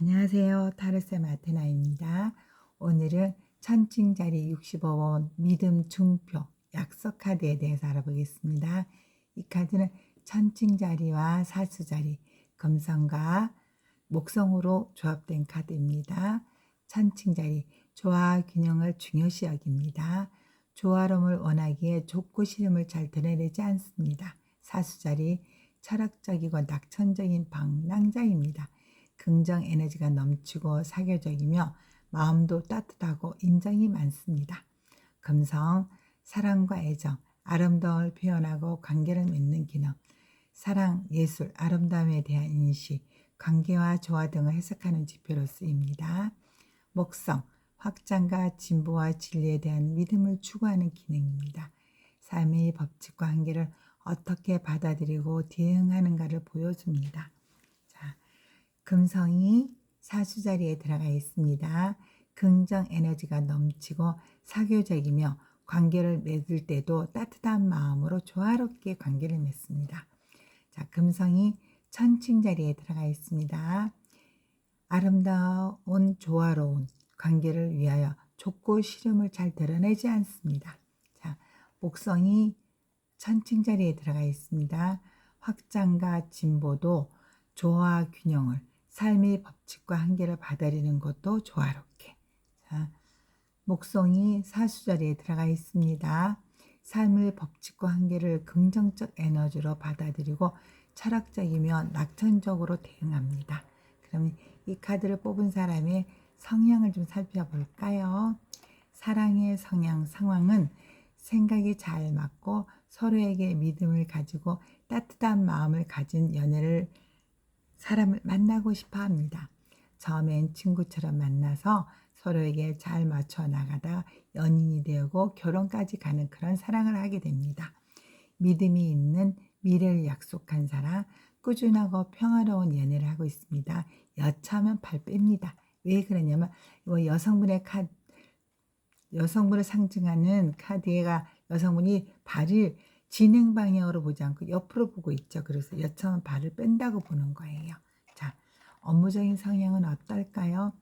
안녕하세요. 타르셈 아테나입니다. 오늘은 천칭자리 65번 믿음 중표 약속 카드에 대해서 알아보겠습니다. 이 카드는 천칭자리와 사수자리, 금성과 목성으로 조합된 카드입니다. 천칭자리, 조화 균형을 중요시 여깁니다. 조화로움을 원하기에 좁고 시름을 잘 드러내지 않습니다. 사수자리, 철학적이고 낙천적인 방랑자입니다. 긍정 에너지가 넘치고 사교적이며 마음도 따뜻하고 인정이 많습니다. 금성, 사랑과 애정, 아름다움을 표현하고 관계를 맺는 기능, 사랑, 예술, 아름다움에 대한 인식, 관계와 조화 등을 해석하는 지표로 쓰입니다. 목성, 확장과 진보와 진리에 대한 믿음을 추구하는 기능입니다. 삶의 법칙과 한계를 어떻게 받아들이고 대응하는가를 보여줍니다. 자, 금성이 사수 자리에 들어가 있습니다. 긍정 에너지가 넘치고 사교적이며 관계를 맺을 때도 따뜻한 마음으로 조화롭게 관계를 맺습니다. 자, 금성이 천칭 자리에 들어가 있습니다. 아름다운 조화로운 관계를 위하여 좁고 시름을 잘 드러내지 않습니다. 자, 목성이 천칭 자리에 들어가 있습니다. 확장과 진보도 조화 균형을 삶의 법칙과 한계를 받아들이는 것도 조화롭게. 자, 목성이 사수 자리에 들어가 있습니다. 삶의 법칙과 한계를 긍정적 에너지로 받아들이고 철학적이며 낙천적으로 대응합니다. 그러면 이 카드를 뽑은 사람의 성향을 좀 살펴볼까요? 사랑의 성향 상황은 생각이 잘 맞고 서로에게 믿음을 가지고 따뜻한 마음을 가진 연애를 사람을 만나고 싶어 합니다. 처음엔 친구처럼 만나서 서로에게 잘 맞춰 나가다 연인이 되고 결혼까지 가는 그런 사랑을 하게 됩니다. 믿음이 있는 미래를 약속한 사람, 꾸준하고 평화로운 연애를 하고 있습니다. 여차하면 발 뺍니다. 왜 그러냐면 이거 여성분의 카 여성분을 상징하는 카드가 여성분이 발을 진행 방향으로 보지 않고 옆으로 보고 있죠. 그래서 여차하면 발을 뺀다고 보는 거예요. 자, 업무적인 성향은 어떨까요?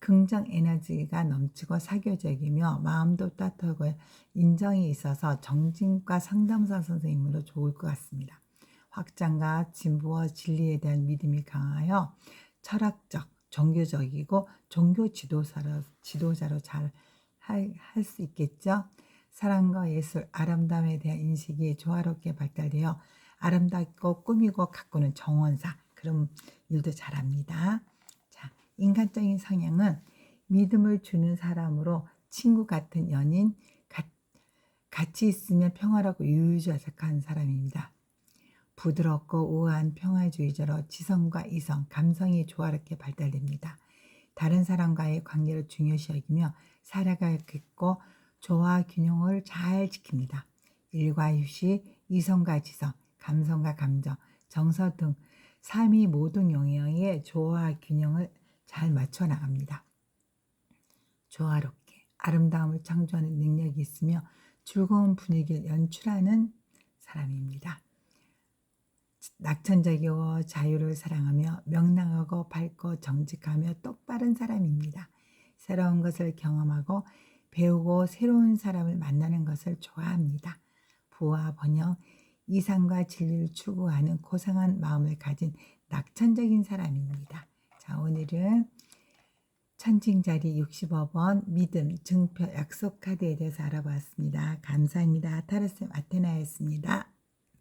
긍정 에너지가 넘치고 사교적이며 마음도 따뜻하고 인정이 있어서 정진과 상담사 선생님으로 좋을 것 같습니다. 확장과 진보와 진리에 대한 믿음이 강하여 철학적, 종교적이고 종교 지도자로, 지도자로 잘 할 수 있겠죠. 사랑과 예술, 아름다움에 대한 인식이 조화롭게 발달되어 아름답고 꾸미고 가꾸는 정원사 그런 일도 잘합니다. 자, 인간적인 성향은 믿음을 주는 사람으로 친구 같은 연인, 가, 같이 있으면 평화롭고 유유자적한 사람입니다. 부드럽고 우아한 평화주의자로 지성과 이성, 감성이 조화롭게 발달됩니다. 다른 사람과의 관계를 중요시 여기며 살아가겠고 조화 균형을 잘 지킵니다. 일과 휴식, 이성과 지성, 감성과 감정, 정서 등 삶이 모든 영역의 조화 균형을 잘 맞춰 나갑니다. 조화롭게 아름다움을 창조하는 능력이 있으며 즐거운 분위기를 연출하는 사람입니다. 낙천적이고 자유를 사랑하며 명랑하고 밝고 정직하며 똑바른 사람입니다. 새로운 것을 경험하고 배우고 새로운 사람을 만나는 것을 좋아합니다. 부와 번영, 이상과 진리를 추구하는 고상한 마음을 가진 낙천적인 사람입니다. 자, 오늘은 천칭자리 65번 믿음, 증표, 약속 카드에 대해서 알아봤습니다. 감사합니다. 타르셈 아테나였습니다.